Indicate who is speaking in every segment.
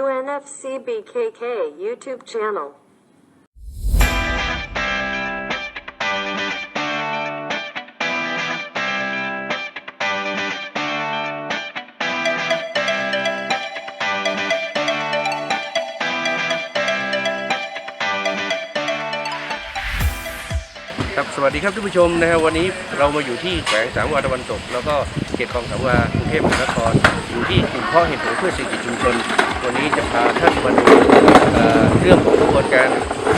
Speaker 1: UNFCBKK YouTube channel.
Speaker 2: ครับสวัสดีครับท่านผู้ชมนะครับวันนี้เรามาอยู่ที่แขวงสามวาตะวันตก แล้วก็เขตคลองสามวากรุงเทพมหานครอยู่ที่กลุ่มพาะเห็ดหงเพื่อเศรษฐกิจชุมชน นี้จะพาท่านมาดูเรื่องของกระบวนการ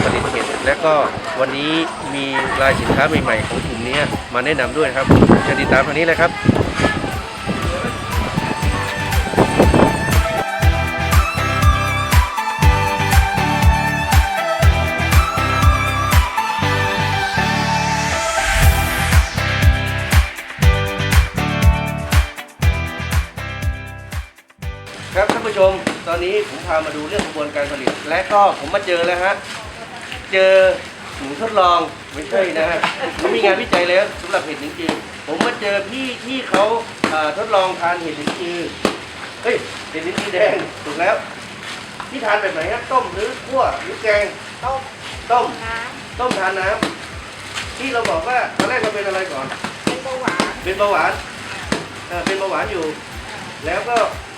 Speaker 2: ผลิตเห็ดและก็วันนี้มีรายสินค้าใหม่ๆของกลุ่มนี้มาแนะนำด้วยครับเชิญติดตามทางนี้เลยครับครับท่านผู้ชม ตอนนี้ผมพามาดูเรื่องกระบวนการผลิต และก็ผมมาเจอแล้วฮะ เจอหนูทดลองไม่ใช่นะฮะเขามีงานวิจัยแล้วสำหรับเห็ดหลินจือผมมาเจอพี่ที่เขาอ่าทดลองทานเห็ดหลินจือเฮ้ยเห็ดหลินจือแดงถูกแล้วที่ทานแบบไหนครับต้มหรือคั่วหรือแกง
Speaker 3: ต้ม
Speaker 2: ต้ม
Speaker 3: น้
Speaker 2: ต้มทานน้ำที่เราบอกว่าตอนแรกเราเป็นอะไรก่อนำ
Speaker 3: เป็นเบาหวาน
Speaker 2: เป็นเบาหวานเอ่อเป็นเบาหวานอยู่ แล้วก็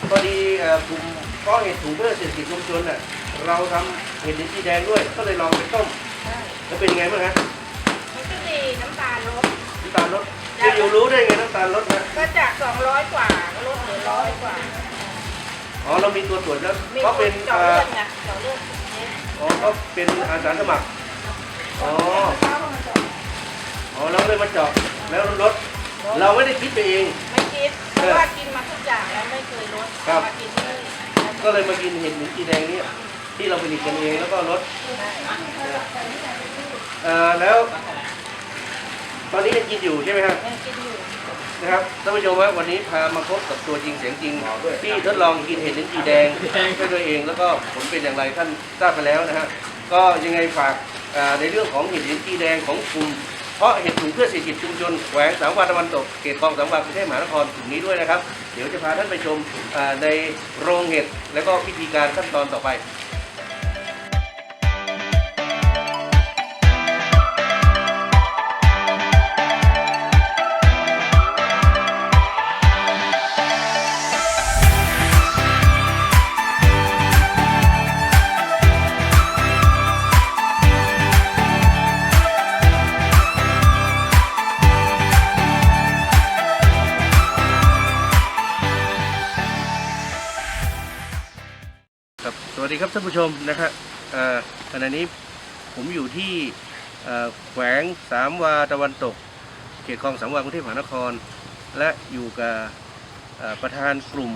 Speaker 2: พอดีเอ่อกลุ่มเพาะเห็ดถุงเพื่อเศรษฐกิจชุมชนน่ะเราทำเห็ดลิ้นจีแดงด้วย ก็เลยลองไปต้ม
Speaker 3: ใช่
Speaker 2: แล้วเป็นยังไงบ้างฮะ
Speaker 3: มันก็ดีน้ำตาลลด
Speaker 2: น้ำตาลลดจะอยู่รู้ได้ไงน้ำตาลลดนะ
Speaker 3: ก็จาก 200 กว่าก็ลดเหลือร้อยกว่า
Speaker 2: อ๋อเรามีตัวตรวจแล้ว
Speaker 3: มี
Speaker 2: ก็
Speaker 3: ค
Speaker 2: เป็น
Speaker 3: นเจาะ
Speaker 2: เอ่
Speaker 3: เลื
Speaker 2: อ
Speaker 3: อดไงเจาะเลือดเนี่ย
Speaker 2: อ๋อก็เป็นอาสาสมัครอ๋อ
Speaker 3: เข้ามาเจาะ
Speaker 2: อ๋อเราเลยมาเจาะแล้วลดเราไม่ได้คิดไปเอง
Speaker 3: ไม่ คิดเพราะว่ากินมาทุกอย่างแล้วไม่เคยลด
Speaker 2: ครับ
Speaker 3: มากินที่นี่
Speaker 2: ก็เลยมากินเห็ดลิ้นจีแดงเนี่ยที่เราผลิตกันเองแล้วก็ลด
Speaker 3: ได้
Speaker 2: เอ่อแล้ว ตอนนี้ยังกินอยู่ใช่ไหมครับ
Speaker 3: ยังกินอยู่
Speaker 2: นะครับท่านผู้ชมว่าวันนี้พามาพบกับตัวจริงเสียงจริงที่ทดลองกินเห็ดลิ้นจีแดงด้วยตัวเองแล้วก็ผลเป็นอย่างไรท่านทราบไปแล้วนะฮะก็ยังไงฝากอ่าในเรื่องของเห็ดลิ้นจีแดงของกลุ่ม เพราะเห็ดถุงเพื่อเศรษฐกิจชุมชนแหวงสามวาตะวันตกเขตคลองสามวากรุงเทพมหานครถุงนี้ด้วยนะครับ เดี๋ยวจะพาท่านไปชมในโรงเห็ดแล้วก็วิธีการขั้นตอนต่อไป ดีครับท่านผู้ชมนะครับอ่อขณะนี้ผมอยู่ที่แขวงสามวาตะวันตก เขตคลองสามวากรุงเทพมหานคร และอยู่กับประธานกลุ่ม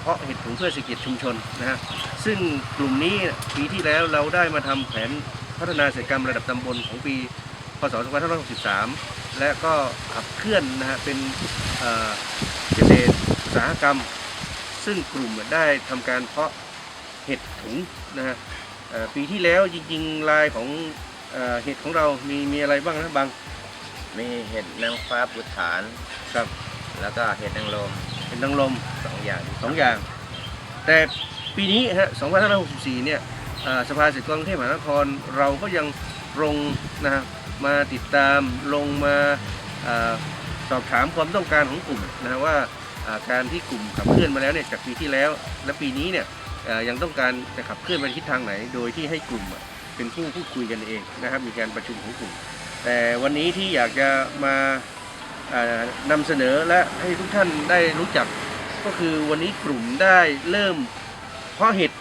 Speaker 2: เพาะเห็ดถุงเพื่อเศรษฐกิจชุมชนนะฮะซึ่งกลุ่มนี้ปีที่แล้วเราได้มาทำแผนพัฒนาเศรษฐกรรมระดับตำบลของปีพศ 2563 และก็ขับเคลื่อนนะฮะเป็นเกษตรอุตสาหกรรม ซึ่งกลุ่มได้ทำการเพาะ ห็ดถุงนะฮะเอ่อปีที่แล้วจริงๆลายของเอ่อเห็ดของเรามีมีอะไรบ้างนะบาง
Speaker 4: มีเห็ดนางฟ้าปุฐาน
Speaker 2: ครับ
Speaker 4: แล้วก็เห็ดนางรม
Speaker 2: เป็นดังลม
Speaker 4: สองอย่าง
Speaker 2: สองอย่าง แต่ปีนี้ฮะ2564 เนี่ยเอ่อสภาเศรษฐกิจกรุงเทพมหานครเราก็ยังลงนะฮะมาติดตามลงมาเอ่อสอบถามความต้องการของกลุ่มนะฮะว่าอ่าการที่กลุ่มขับเคลื่อนมาแล้วเนี่ยจากปีที่แล้วและปีนี้เนี่ยเอ่อ ยังต้องการจะขับเคลื่อนไปทิศทางไหน โดยที่ให้กลุ่มเป็นผู้พูดคุยกันเองนะครับ มีการประชุมของกลุ่ม แต่วันนี้ที่อยากจะมาเอ่อนำเสนอและให้ทุกท่านได้รู้จักก็คือวันนี้กลุ่มได้เริ่มเพาะเห็ด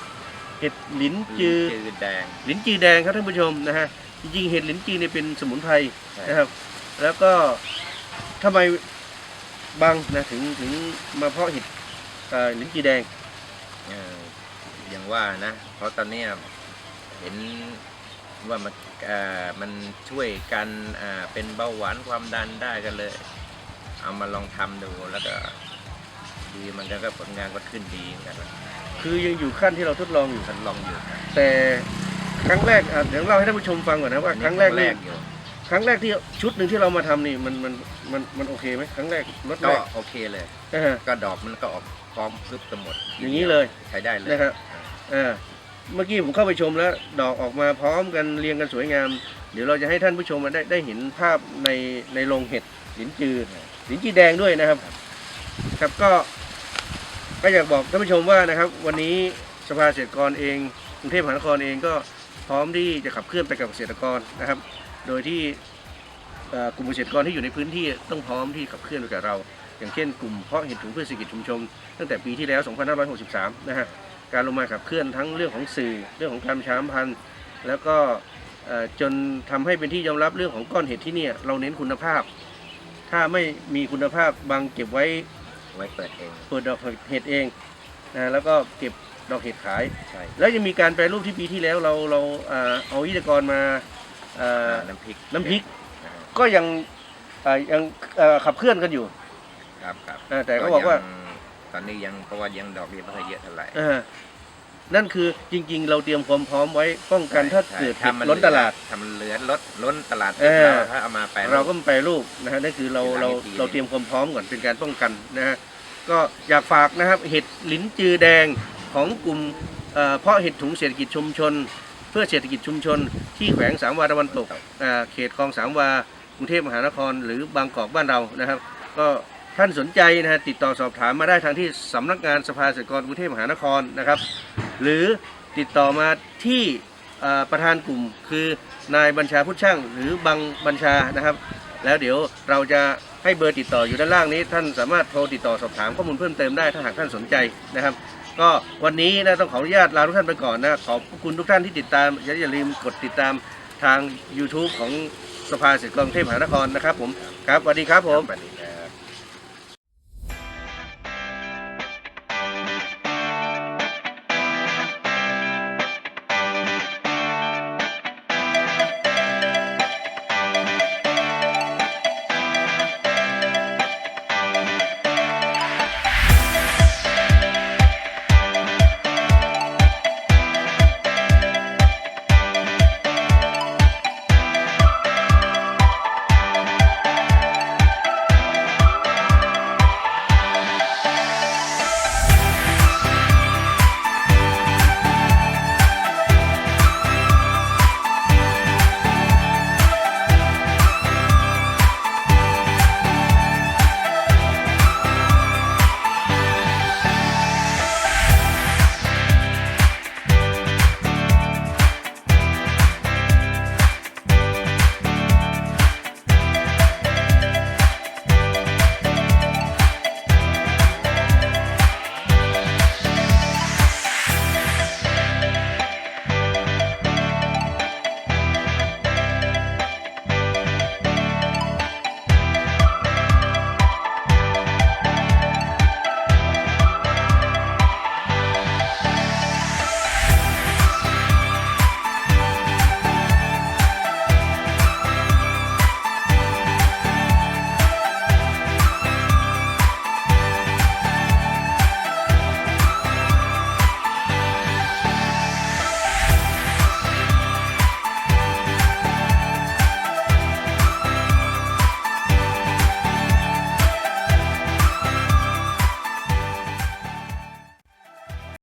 Speaker 2: เห็ดหลินจือ
Speaker 4: จือแดง
Speaker 2: หลินจือแดงครับท่านผู้ชมนะฮะจริงๆเห็ดหลินจือเนี่ยเป็นสมุนไพรนะครับ แล้วก็ทำไมบางนะถึงถึงมาเพาะเห็ดหลินจือแดง
Speaker 4: อ่ออย่างว่านะเพราะตอนเนี้ยเห็นว่ามันเอ่อมันช่วยกันอ่าเป็นเบาหวานความดันได้กันเลย เอามาลองทำดูแล้วก็ดีมันก็ผลงานก็ขึ้นดีเหมือนกันนะ
Speaker 2: คือยังอยู่ขั้นที่เราทดลองอยู่
Speaker 4: ทดลองอยู่นะ
Speaker 2: แต่ครั้งแรกอะเดี๋ยวเล่าให้ท่านผู้ชมฟังก่อนนะว่าครั้งแรก
Speaker 4: แร
Speaker 2: นี่
Speaker 4: กอยู่
Speaker 2: ครั้งแรกที่ชุดหนึ่งที่เรามาทำนี่มันมันมันมันโอเคไหมครั้งแรกรถแร
Speaker 4: ก็
Speaker 2: ก
Speaker 4: โอเคเลย
Speaker 2: นะฮะ
Speaker 4: ก็ดอกมันก็ออกพร้อมพึบกันหมด
Speaker 2: อย่างนี้เลย
Speaker 4: ใช้ได้เลย
Speaker 2: นะครับเออเมื่อกี้ผมเข้าไปชมแล้ว ดอกออกมาพร้อมกันเรียงกันสวยงาม เดี๋ยวเราจะให้ท่านผู้ชมมาได้ได้เห็นภาพในในโรงเห็ดหลินจือหลินจีแดงด้วยนะครับ ครับก็ก็อยากบอกท่านผู้ชมว่านะครับ วันนี้สภาเกษตรกรเองกรุงเทพมหานครเองก็พร้อมที่จะขับเคลื่อนไปกับเกษตรกรนะครับ โดยที่เอ่อกลุ่มเกษตรกรที่อยู่ในพื้นที่ต้องพร้อมที่ขับเคลื่อนไปกับเรา อย่างเช่นกลุ่มเพาะเห็ดถุงเพื่อเศรษฐกิจชุมชนตั้งแต่ปีที่แล้ว 2563 นะฮะ การลงมาขับเคลื่อนทั้งเรื่องของสื่อเรื่องของการประชาสัมพันธ์ แล้วก็เอ่อจนทำให้เป็นที่ยอมรับเรื่องของก้อนเห็ดที่เนี่ยเราเน้นคุณภาพ ถ้าไม่มีคุณภาพบางเก็บไว้
Speaker 4: ไว้เปิดเอง
Speaker 2: เปิดดอกเห็ดเองนะแล้วก็เก็บดอกเห็ดขาย
Speaker 4: ใช่
Speaker 2: แล้วยังมีการแปรรูปที่ปีที่แล้วเราเราเอ่อเอาวิทยากรมาเอ่อ
Speaker 4: น้ำพริก
Speaker 2: น้ำพริก
Speaker 4: นะฮะ
Speaker 2: ก็ยังเอ่อยังเอ่อขับเคลื่อนกันอยู่
Speaker 4: ครับครับ
Speaker 2: เออแต่เขาบอกว่า
Speaker 4: ยัง ตอนนี้ยังเพราะว่ายังดอกเบี้ยไม่ค่อยเยอะเท่าไหร่
Speaker 2: เออนั่นคือจริง ๆ เราเตรียมความพร้อมไว้ป้องกันถ้า
Speaker 4: ใช่
Speaker 2: เกิด
Speaker 4: ถ้ามัน
Speaker 2: ล้นตลาด
Speaker 4: ถ้ามันเหลือล้นล้นตลาด
Speaker 2: เออ
Speaker 4: เราถ้าเอามาแปล
Speaker 2: เราก็มาแปรรูปนะฮะนั่นคือเรา
Speaker 4: เป็นหลั
Speaker 2: เรา
Speaker 4: งอีกที
Speaker 2: เราเตรียมความพร้อมก่อนเป็นการป้องกันนะฮะก็อยากฝากนะครับเห็ดลิ้นจือแดงของกลุ่มเอ่อเพาะเห็ดถุงเศรษฐกิจชุมชน เพื่อเศรษฐกิจชุมชน ที่แขวงสามวาตะวันตกอ่าเขตคลองสามวากรุงเทพมหานคร หรือบางกอกบ้านเรานะครับ ก็ ท่านสนใจนะฮะติดต่อสอบถามมาได้ทางที่สำนักงานสภาเกษตรกรกรุงเทพมหานครนะครับ หรือติดต่อมาที่ประธานกลุ่มคือนายบัญชาพุทธช่างหรือบังบัญชานะครับ แล้วเดี๋ยวเราจะให้เบอร์ติดต่ออยู่ด้านล่างนี้ ท่านสามารถโทรติดต่อสอบถามข้อมูลเพิ่มเติมได้ถ้าหากท่านสนใจนะครับ ก็วันนี้นะต้องขออนุญาตลาทุกท่านไปก่อนนะขอบคุณทุกท่านที่ติดตามอย่าลืมกดติดตามทาง YouTube ของสภาเกษตรกรกรุงเทพมหานครนะครับผมครับสวัสดีครับผม
Speaker 4: สวัสดี